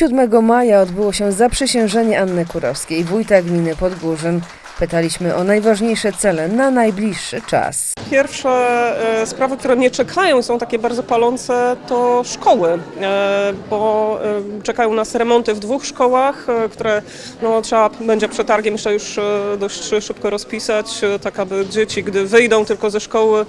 7 maja odbyło się zaprzysiężenie Anny Kurowskiej, wójta gminy Podgórzyn. Pytaliśmy o najważniejsze cele na najbliższy czas. Pierwsze e, sprawy, które mnie czekają, są takie bardzo palące, to szkoły, e, bo e, czekają nas remonty w dwóch szkołach, które no, trzeba będzie przetargiem jeszcze już dość szybko rozpisać, tak aby dzieci, gdy wyjdą tylko ze szkoły,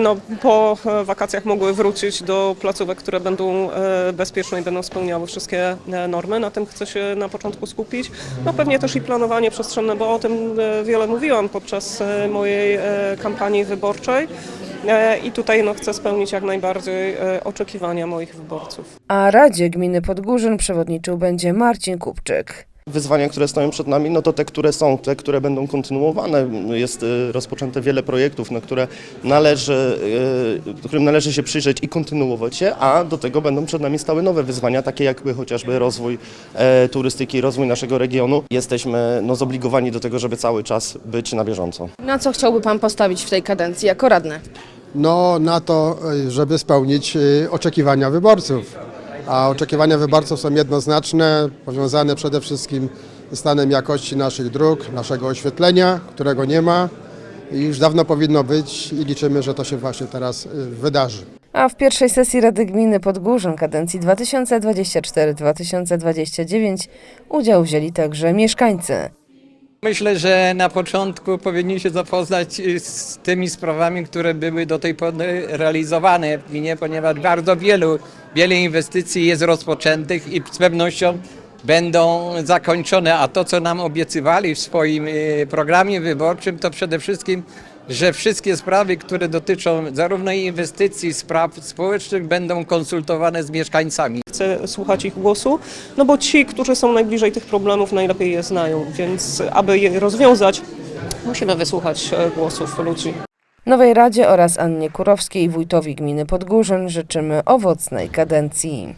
no, po wakacjach mogły wrócić do placówek, które będą bezpieczne i będą spełniały wszystkie normy. Na tym chcę się na początku skupić. No pewnie też i planowanie przestrzenne, bo o tym wiele mówiłam podczas mojej kampanii wyborczej. E, I tutaj no, chcę spełnić jak najbardziej e, oczekiwania moich wyborców. A Radzie Gminy Podgórzyn przewodniczył będzie Marcin Kupczyk. Wyzwania, które stoją przed nami, no to te, które są, te, które będą kontynuowane. Jest y, rozpoczęte wiele projektów, na które należy, y, którym należy się przyjrzeć i kontynuować je, a do tego będą przed nami stały nowe wyzwania, takie jakby chociażby rozwój e, turystyki, rozwój naszego regionu. Jesteśmy no, zobligowani do tego, żeby cały czas być na bieżąco. Na co chciałby Pan postawić w tej kadencji jako radny? No na to, y, żeby spełnić y, oczekiwania wyborców. A oczekiwania wyborców są jednoznaczne, powiązane przede wszystkim ze stanem jakości naszych dróg, naszego oświetlenia, którego nie ma i już dawno powinno być i liczymy, że to się właśnie teraz y, wydarzy. A w pierwszej sesji Rady Gminy Podgórzyn kadencji 2024-2029 udział wzięli także mieszkańcy. Myślę, że na początku powinni się zapoznać y, z tymi sprawami, które były do tej pory realizowane w gminie, ponieważ bardzo wielu, wiele inwestycji jest rozpoczętych i z pewnością będą zakończone, a to, co nam obiecywali w swoim y, programie wyborczym, to przede wszystkim, że wszystkie sprawy, które dotyczą zarówno inwestycji, spraw społecznych, będą konsultowane z mieszkańcami. Chcę słuchać ich głosu, no bo ci, którzy są najbliżej tych problemów, najlepiej je znają, więc aby je rozwiązać, musimy wysłuchać e, głosów ludzi. Nowej Radzie oraz Annie Kurowskiej, wójtowi gminy Podgórzyn życzymy owocnej kadencji.